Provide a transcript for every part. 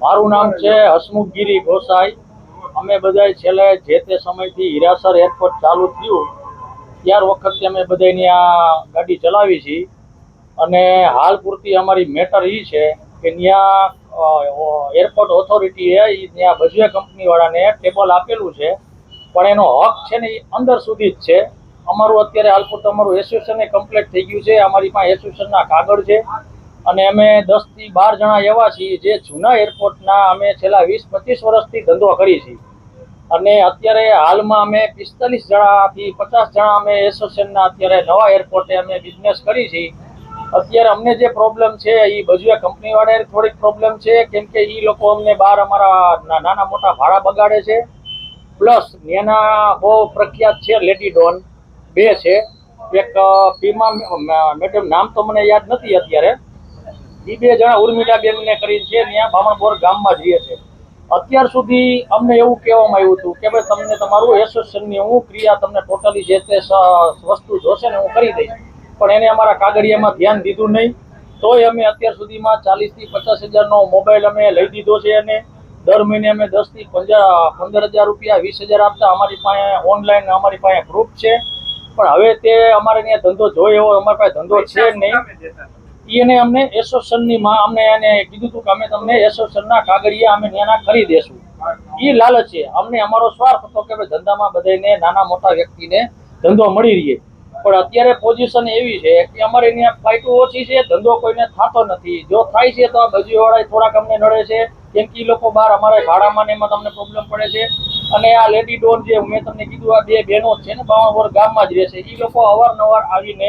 મારું નામ છે હસમુખગીરી ગોસાઈ. અમે બધાય છેલ્લે જે તે સમયથી હીરાસર એરપોર્ટ ચાલુ થયું, ત્યાર વખતથી અમે બધાની આ ગાડી ચલાવી છીએ અને હાલ પૂરતી અમારી મેટર એ છે કે ત્યાં એરપોર્ટ ઓથોરિટીએ એ ત્યાં ભજવે કંપનીવાળાને ટેબલ આપેલું છે. પણ એનો હક છે ને એ અંદર સુધી જ છે. અમારું અત્યારે હાલ પૂરતું અમારું એસોસિએશન કમ્પ્લીટ થઈ ગયું છે. અમારી પાસે એસોસિએશનના કાગળ છે. અને અમે દસથી બાર જણા એવા છીએ જે જૂના એરપોર્ટના અમે છેલ્લા વીસ, પચીસ વર્ષથી ધંધો કરી છીએ. અને અત્યારે હાલમાં અમે પિસ્તાલીસ જણાથી પચાસ જણા અમે એસોસિએશનના અત્યારે નવા એરપોર્ટે અમે બિઝનેસ કરી છીએ. અત્યારે અમને જે પ્રોબ્લેમ છે એ બજુએ કંપનીવાળાએ થોડીક પ્રોબ્લેમ છે, કેમ કે એ લોકો અમને બહાર અમારા નાના મોટા ભાડા બગાડે છે. પ્લસ એના બહુ પ્રખ્યાત છે લેડી ડોન બે છે. એક પીમા મેડમ, નામ તો મને યાદ નથી અત્યારે. બે જણા ઉર્મિલા બેનને કરી છે ત્યાં બામણપોર ગામમાં જઈએ છે. અત્યાર સુધી અમને એવું કહેવામાં આવ્યું હતું કે ભાઈ, તમને તમારું એસોસિએશનની હું ક્રિયા તમને ટોટલી જે તે વસ્તુ જોશે ને હું કરી દઈશ. પણ એને અમારા કાગળિયામાં ધ્યાન દીધું નહીં. તોય અમે અત્યાર સુધીમાં ચાલીસથી પચાસ હજારનો મોબાઈલ અમે લઈ દીધો છે અને દર મહિને અમે દસથી પંદર પંદર હજાર રૂપિયા, વીસ હજાર આપતા અમારી પાસે ઓનલાઈન અમારી પાસે પ્રૂફ છે. પણ હવે તે અમારે ત્યાં ધંધો જોયો એવો અમારી પાસે ધંધો છે નહીં. એને અમને એસોસિએશનની માં, અમને એને કીધું હતું કે અમે તમને એસોસિએશનના કાગળિયા અમે નાના કરી દેશું એ લાલચ છે. અમને અમારો સ્વાર્થ હતો કે ધંધામાં બધાને નાના મોટા વ્યક્તિને ધંધો મળી રહે. પણ અત્યારે પોઝિશન એવી છે કે અમારે ત્યાં ફ્લાઇટો ઓછી છે, ધંધો કોઈને થતો નથી. જો થાય છે તો આ બાજુવાળા થોડાક અમને નડે છે. કેમ કે એ લોકો બહાર અમારે ભાડામાં ને એમાં તમને પ્રોબ્લેમ પડે છે. અને આ લેડી ડોન જે મેં તમને કીધું, આ બે બહેનો છે ને બાવણવર ગામમાં જ રહે છે. એ લોકો અવારનવાર આવીને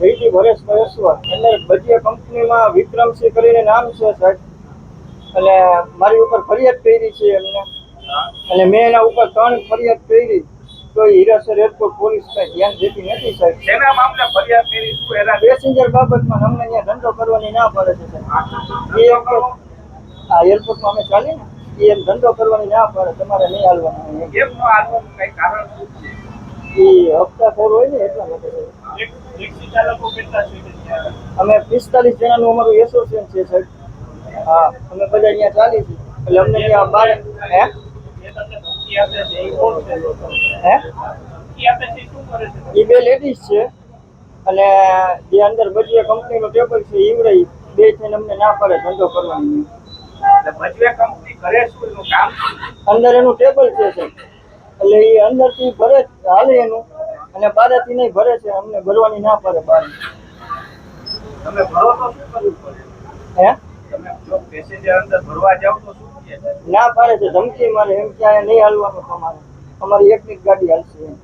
જયજી ભરેશ મહેશ્વર. એને બધી કંપનીમાં વિક્રમસિંહ કરીને નામ છે સાહેબ. અને મારી ઉપર ફરિયાદ કરી છે એમને. અને મેં એના ઉપર ત્રણ ફરિયાદ કરી. તો હીરાસર એરપોર્ટ પોલીસ કઈ ધ્યાન દેતી નથી સાહેબ. એના મામલે ફરિયાદ કરી શું એના પેસેન્જર બાબતમાં અમને અહીંયા ધંધો કરવાની ના પડે છે સાહેબ. એ એરપોર્ટ આ એરપોર્ટમાં અમે ચાલીએ ને એમ ધંધો કરવાની ના પડે તમારે નહીં હાલવાનું. કેમ નો આવવાનું કઈ કારણ શું છે? એ હપ્તાખોર હોય ને એટલા માટે. અમે પિસ્તાલીસ જણાનું અમારું એસોસિએશન છે સાહેબ. હા, અમે બધા અહીંયા ચાલીએ છીએ. એટલે અમને ત્યાં બાર હે? હે? એ બે લેડીઝ છે. અને જે અંદર ભજવે કંપનીનું ટેબલ છે ઈવડે બે થઈને અમને ના પડે, ધંધો કરવાની. અંદર એનું ટેબલ છે સાહેબ. એટલે એ અંદરથી ભરે ચાલે એનું. અને બહારથી નહીં ભરે છે અમને ભરવાની ના પડે બહાર તમે ભરો તો શું કરવું પડે? હે? તમે જો પેસેન્જર અંદર ભરવા જાવ તો શું કહે? ના પાડે છે ધમકી મારે એમ ક્યાંય નહીં હાલવાનું તમારે. અમારી એકની જ ગાડી હાલશે એમ.